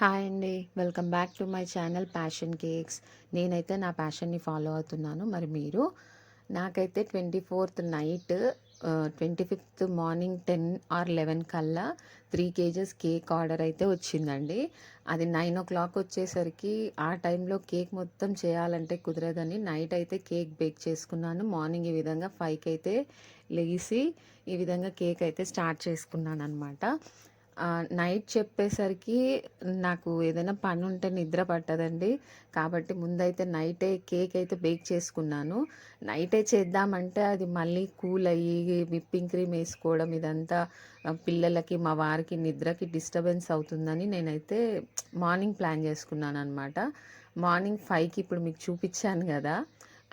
Hi అండి. Welcome back to my channel passion cakes. నేనైతే నా ప్యాషన్ని ఫాలో అవుతున్నాను. మరి మీరు? నాకైతే twenty fourth night twenty fifth morning ten or eleven కల్లా త్రీ కేజెస్ కేక్ ఆర్డర్ అయితే వచ్చిందండి. అది నైన్ ఓ క్లాక్ వచ్చేసరికి ఆ టైంలో కేక్ మొత్తం చేయాలంటే కుదరదని నైట్ అయితే కేక్ బేక్ చేసుకున్నాను. మార్నింగ్ ఈ విధంగా ఫైవ్కి అయితే లేచి ఈ విధంగా కేక్ అయితే స్టార్ట్ చేసుకున్నాను అనమాట నైట్ చెప్పేసరికి నాకు ఏదైనా పని ఉంటే నిద్ర పట్టదండి. కాబట్టి ముందైతే నైటే కేక్ అయితే బేక్ చేసుకున్నాను. నైటే చేద్దామంటే అది మళ్ళీ కూల్ అయ్యి విప్పింగ్ క్రీమ్ వేసుకోవడం ఇదంతా పిల్లలకి మా వారికి నిద్రకి డిస్టర్బెన్స్ అవుతుందని నేనైతే మార్నింగ్ ప్లాన్ చేసుకున్నాను అనమాట మార్నింగ్ ఫైవ్కి ఇప్పుడు మీకు చూపించాను కదా.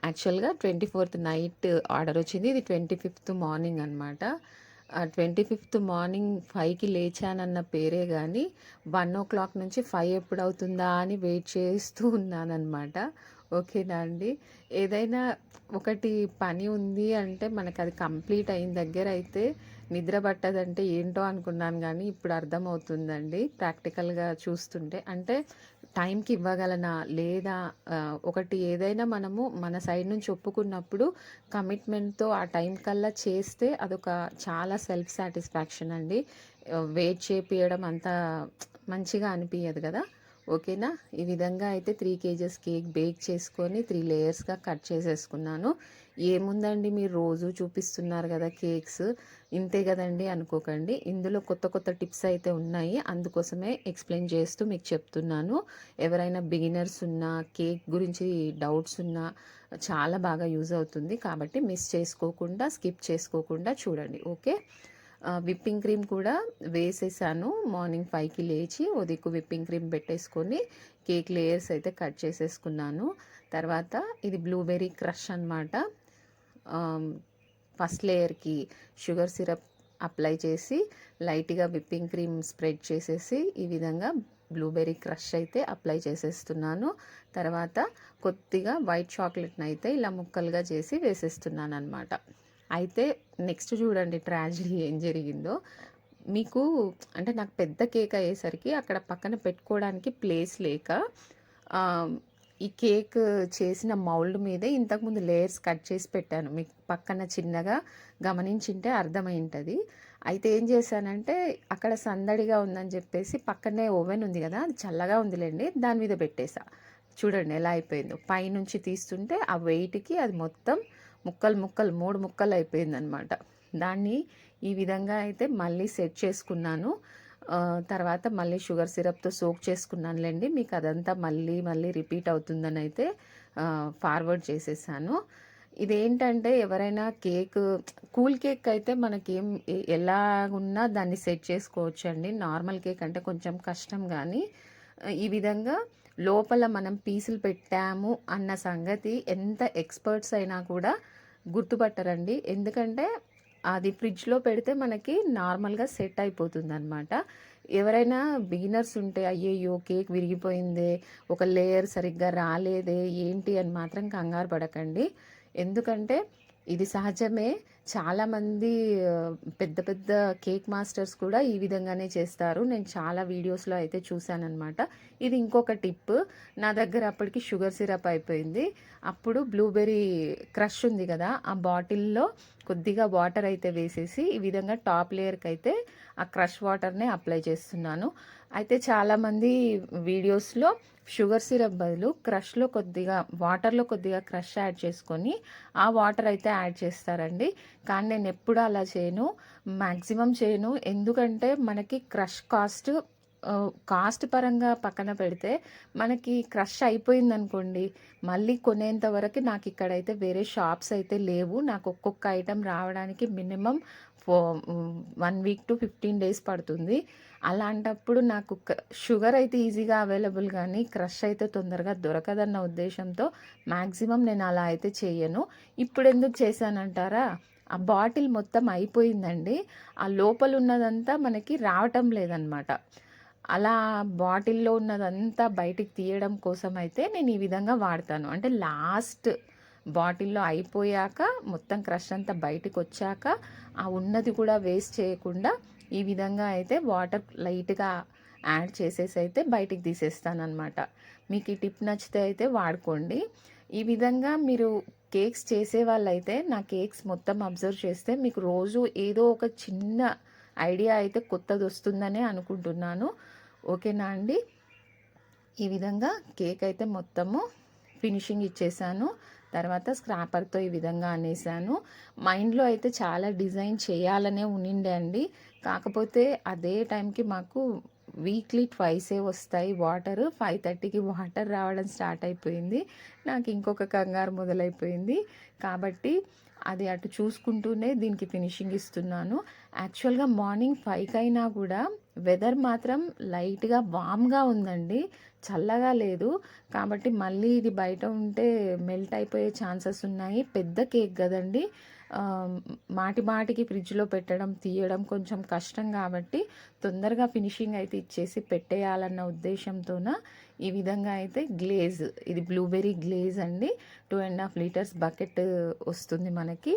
యాక్చువల్గా ట్వంటీ ఫోర్త్ నైట్ ఆర్డర్ వచ్చింది. ఇది ట్వంటీ ఫిఫ్త్ మార్నింగ్ అనమాట ట్వంటీ ఫిఫ్త్ మార్నింగ్ ఫైవ్కి లేచానన్న పేరే కానీ వన్ ఓ క్లాక్ నుంచి ఫైవ్ ఎప్పుడు అవుతుందా అని వెయిట్ చేస్తూ ఉన్నానన్నమాట. ఓకేనా అండి? ఏదైనా ఒకటి పని ఉంది అంటే మనకు అది కంప్లీట్ అయిన దగ్గర అయితే నిద్ర పట్టదంటే ఏంటో అనుకున్నాను కానీ ఇప్పుడు అర్థమవుతుందండి. ప్రాక్టికల్గా చూస్తుంటే అంటే టైంకి ఇవ్వగలనా? లేదా ఒకటి ఏదైనా మనము మన సైడ్ నుంచి ఒప్పుకున్నప్పుడు కమిట్మెంట్తో ఆ టైం కల్లా చేస్తే అదొక చాలా సెల్ఫ్ సాటిస్ఫాక్షన్ అండి. వెయిట్ చేపియడం అంత మంచిగా అనిపించదు కదా? ఓకేనా? ఈ విధంగా అయితే త్రీ కేజెస్ కేక్ బేక్ చేసుకొని త్రీ లేయర్స్గా కట్ చేసేసుకున్నాను. ఏముందండి మీరు రోజు చూపిస్తున్నారు కదా కేక్స్? ఇంతే కదండి అనుకోకండి. ఇందులో కొత్త కొత్త టిప్స్ అయితే ఉన్నాయి. అందుకోసమే ఎక్స్ప్లెయిన్ చేస్తూ మీకు చెప్తున్నాను. ఎవరైనా బిగినర్స్ ఉన్నా కేక్ గురించి డౌట్స్ ఉన్నా చాలా బాగా యూజ్ అవుతుంది. కాబట్టి మిస్ చేసుకోకుండా స్కిప్ చేసుకోకుండా చూడండి. ఓకే? విప్పింగ్ క్రీమ్ కూడా వేసేసాను. మార్నింగ్ ఫైవ్కి లేచి ఓ దిక్కు విప్పింగ్ క్రీమ్ పెట్టేసుకొని కేక్ లేయర్స్ అయితే కట్ చేసేసుకున్నాను. తర్వాత ఇది బ్లూబెర్రీ క్రష్ అనమాట ఫస్ట్ లేయర్కి షుగర్ సిరప్ అప్లై చేసి లైట్గా విప్పింగ్ క్రీమ్ స్ప్రెడ్ చేసేసి ఈ విధంగా బ్లూబెర్రీ క్రష్ అయితే అప్లై చేసేస్తున్నాను. తర్వాత కొద్దిగా వైట్ చాక్లెట్ని అయితే ఇలా ముక్కలుగా చేసి వేసేస్తున్నాను అనమాట అయితే నెక్స్ట్ చూడండి ట్రాజడీ ఏం జరిగిందో. మీకు అంటే నాకు పెద్ద కేక్ అయ్యేసరికి అక్కడ పక్కన పెట్టుకోవడానికి ప్లేస్ లేక ఈ కేక్ చేసిన మౌల్డ్ మీదే ఇంతకుముందు లేయర్స్ కట్ చేసి పెట్టాను. మీకు పక్కన చిన్నగా గమనించింటే అర్థమై ఉంటుంది అయితే ఏం చేశానంటే అక్కడ సందడిగా ఉందని చెప్పేసి పక్కనే ఓవెన్ ఉంది కదా అది చల్లగా ఉందిలేండి దాని మీద పెట్టేసా. చూడండి ఎలా అయిపోయిందో. పైనుంచి తీస్తుంటే ఆ వెయిట్కి అది మొత్తం ముక్కలు ముక్కలు మూడు ముక్కలు అయిపోయిందనమాట దాన్ని ఈ విధంగా అయితే మళ్ళీ సెట్ చేసుకున్నాను. తర్వాత మళ్ళీ షుగర్ సిరప్తో సోక్ చేసుకున్నానులేండి. మీకు అదంతా మళ్ళీ మళ్ళీ రిపీట్ అవుతుందని అయితే ఫార్వర్డ్ చేసేసాను. ఇదేంటంటే ఎవరైనా కేక్ కూల్ కేక్ అయితే మనకేం ఎలాగున్నా ఎలా ఉన్నా దాన్ని సెట్ చేసుకోవచ్చు అండి నార్మల్ కేక్ అంటే కొంచెం కష్టం కానీ ఈ విధంగా లోపల మనం పీసులు పెట్టాము అన్న సంగతి ఎంత ఎక్స్పర్ట్స్ అయినా కూడా గుర్తుపట్టరండి. ఎందుకంటే అది ఫ్రిడ్జ్లో పెడితే మనకి నార్మల్గా సెట్ అయిపోతుంది అనమాట ఎవరైనా బిగినర్స్ ఉంటే అయ్యయ్యో కేక్ విరిగిపోయిందే ఒక లేయర్ సరిగ్గా రాలేదే ఏంటి అని మాత్రం కంగారు పడకండి. ఎందుకంటే ఇది సహజమే. చాలామంది పెద్ద పెద్ద కేక్ మాస్టర్స్ కూడా ఈ విధంగానే చేస్తారు. నేను చాలా వీడియోస్లో అయితే చూశానన్నమాట. ఇది ఇంకొక టిప్. నా దగ్గర అప్పటికి షుగర్ సిరప్ అయిపోయింది. అప్పుడు బ్లూబెర్రీ క్రష్ ఉంది కదా ఆ బాటిల్లో కొద్దిగా వాటర్ అయితే వేసేసి ఈ విధంగా టాప్ లేయర్కి అయితే ఆ క్రష్ వాటర్నే అప్లై చేస్తున్నాను. అయితే చాలామంది వీడియోస్లో షుగర్ సిరప్ బదులు క్రష్లో కొద్దిగా వాటర్లో కొద్దిగా క్రష్ యాడ్ చేసుకొని ఆ వాటర్ అయితే యాడ్ చేస్తారండి. కానీ నేను ఎప్పుడు అలా చేయను. మ్యాక్సిమం చేయను. ఎందుకంటే మనకి క్రష్ కాస్ట్ కాస్ట్ పరంగా పక్కన పెడితే మనకి క్రష్ అయిపోయింది అనుకోండి మళ్ళీ కొనేంత వరకు నాకు ఇక్కడైతే వేరే షాప్స్ అయితే లేవు. నాకు ఒక్కొక్క ఐటెం రావడానికి మినిమం ఫో one week to fifteen days పడుతుంది. అలాంటప్పుడు నాకు షుగర్ అయితే ఈజీగా అవైలబుల్ కానీ క్రష్ అయితే తొందరగా దొరకదన్న ఉద్దేశంతో మ్యాక్సిమం నేను అలా అయితే చేయను. ఇప్పుడు ఎందుకు చేశానంటారా? ఆ బాటిల్ మొత్తం అయిపోయిందండి. ఆ లోపల ఉన్నదంతా మనకి రావటం లేదనమాట. అలా బాటిల్లో ఉన్నదంతా బయటికి తీయడం కోసం అయితే నేను ఈ విధంగా వాడతాను. అంటే లాస్ట్ బాటిల్లో అయిపోయాక మొత్తం క్రష్ అంతా బయటకు వచ్చాక ఆ ఉన్నది కూడా వేస్ట్ చేయకుండా ఈ విధంగా అయితే వాటర్ లైట్గా యాడ్ చేసేసి అయితే బయటికి తీసేస్తానమాట మీకు ఈ టిప్ నచ్చితే అయితే వాడుకోండి. ఈ విధంగా మీరు కేక్స్ చేసే వాళ్ళైతే నా కేక్స్ మొత్తం అబ్జర్వ్ చేస్తే మీకు రోజు ఏదో ఒక చిన్న ఐడియా అయితే కొత్తది వస్తుందనే అనుకుంటున్నాను. ఓకేనా అండి? ఈ విధంగా కేక్ అయితే మొత్తము ఫినిషింగ్ ఇచ్చేసాను. తర్వాత స్క్రాపర్తో ఈ విధంగా అనేసాను. మైండ్లో అయితే చాలా డిజైన్ చేయాలనే ఉనిండే అండి. కాకపోతే అదే టైంకి మాకు వీక్లీ ట్వైసే వస్తాయి వాటర్. ఫైవ్ థర్టీకి వాటర్ రావడం స్టార్ట్ అయిపోయింది. నాకు ఇంకొక కంగారు మొదలైపోయింది. కాబట్టి అది అటు చూసుకుంటూనే దీనికి ఫినిషింగ్ ఇస్తున్నాను. యాక్చువల్గా మార్నింగ్ ఫైవ్కి అయినా కూడా వెదర్ మాత్రం లైట్గా వామ్గా ఉందండి. చల్లగా లేదు. కాబట్టి మళ్ళీ ఇది బయట ఉంటే మెల్ట్ అయిపోయే ఛాన్సెస్ ఉన్నాయి. పెద్ద కేక్ కదండి. మాటి మాటికి ఫ్రిడ్జ్లో పెట్టడం తీయడం కొంచెం కష్టం కాబట్టి తొందరగా ఫినిషింగ్ అయితే ఇచ్చేసి పెట్టేయాలన్న ఉద్దేశంతోన ఈ విధంగా అయితే గ్లేజ్ ఇది బ్లూబెర్రీ గ్లేజ్ అండి. Two and half litres bucket వస్తుంది మనకి.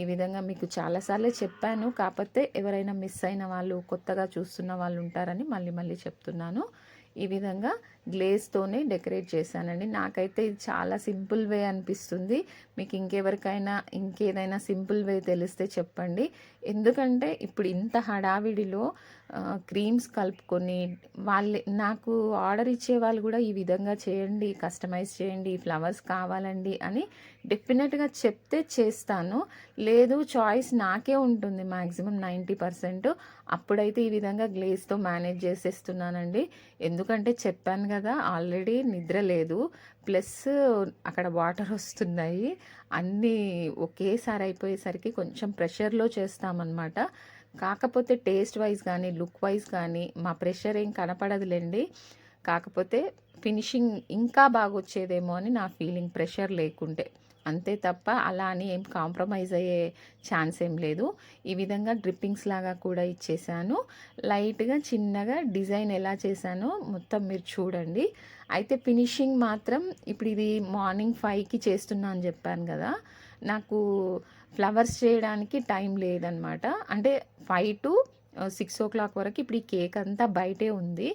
ఈ విధంగా మీకు చాలాసార్లు చెప్పాను. కాకపోతే ఎవరైనా మిస్ అయిన వాళ్ళు కొత్తగా చూస్తున్న వాళ్ళు ఉంటారని మళ్ళీ మళ్ళీ చెప్తున్నాను. ఈ విధంగా గ్లేజ్తోనే డెకరేట్ చేశానండి. నాకైతే ఇది చాలా సింపుల్ వే అనిపిస్తుంది. మీకు ఇంకెవరికైనా ఇంకేదైనా సింపుల్ వే తెలిస్తే చెప్పండి. ఎందుకంటే ఇప్పుడు ఇంత హడావిడిలో క్రీమ్స్ కలుపుకొని వాళ్ళు నాకు ఆర్డర్ ఇచ్చే వాళ్ళు కూడా ఈ విధంగా చేయండి కస్టమైజ్ చేయండి ఫ్లవర్స్ కావాలండి అని డెఫినెట్గా చెప్తే చేస్తాను. లేదు చాయిస్ నాకే ఉంటుంది మ్యాక్సిమం నైంటీ పర్సెంట్ అప్పుడైతే ఈ విధంగా గ్లేజ్తో మేనేజ్ చేసేస్తున్నానండి. ఎందుకంటే చెప్పాను కదా ఆల్రెడీ నిద్ర లేదు. ప్లస్ అక్కడ వాటర్ వస్తున్నాయి. అన్నీ ఒకేసారి అయిపోయేసరికి కొంచెం ప్రెషర్లో చేస్తామన్నమాట. కాకపోతే టేస్ట్ వైజ్ కానీ లుక్ వైజ్ కానీ మా ప్రెషర్ ఏం కనపడదులేండి. కాకపోతే ఫినిషింగ్ ఇంకా బాగా వచ్చేదేమో అని నా ఫీలింగ్ ప్రెషర్ లేకుంటే. అంతే తప్ప అలా అని ఏం కాంప్రమైజ్ అయ్యే ఛాన్స్ ఏం లేదు. ఈ విధంగా డ్రిప్పింగ్స్ లాగా కూడా ఇచ్చేసాను. లైట్గా చిన్నగా డిజైన్ ఎలా చేశానో మొత్తం మీరు చూడండి. అయితే ఫినిషింగ్ మాత్రం ఇప్పుడు ఇది మార్నింగ్ ఫైవ్కి చేస్తున్నా అని చెప్పాను కదా నాకు ఫ్లవర్స్ చేయడానికి టైం లేదనమాట అంటే five to six o'clock వరకు ఇప్పుడు ఈ కేక్ అంతా బయటే ఉంది.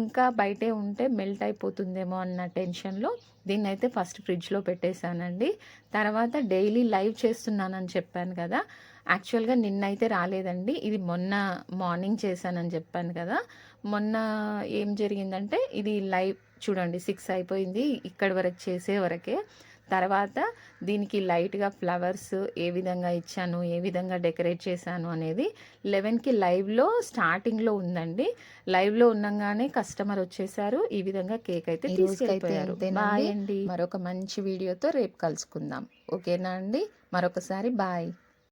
ఇంకా బయటే ఉంటే మెల్ట్ అయిపోతుందేమో అన్న టెన్షన్లో దీన్ని అయితే ఫస్ట్ ఫ్రిడ్జ్లో పెట్టేశానండి. తర్వాత డైలీ లైవ్ చేస్తున్నానని చెప్పాను కదా. యాక్చువల్గా నిన్నైతే రాలేదండి. ఇది మొన్న మార్నింగ్ చేశానని చెప్పాను కదా. మొన్న ఏం జరిగిందంటే ఇది లైవ్ చూడండి సిక్స్ అయిపోయింది. ఇక్కడి వరకు చేసే వరకే. తర్వాత దీనికి లైట్గా ఫ్లవర్స్ ఏ విధంగా ఇచ్చాను ఏ విధంగా డెకరేట్ చేశాను అనేది లెవెన్కి లైవ్లో స్టార్టింగ్లో ఉందండి. లైవ్లో ఉండగానే కస్టమర్ వచ్చేసారు. ఈ విధంగా కేక్ అయితే తీసుకెళ్ళిపోయారు. బాయ్ అండి. మరొక మంచి వీడియోతో రేపు కలుసుకుందాం. ఓకేనా అండి? మరొకసారి బాయ్.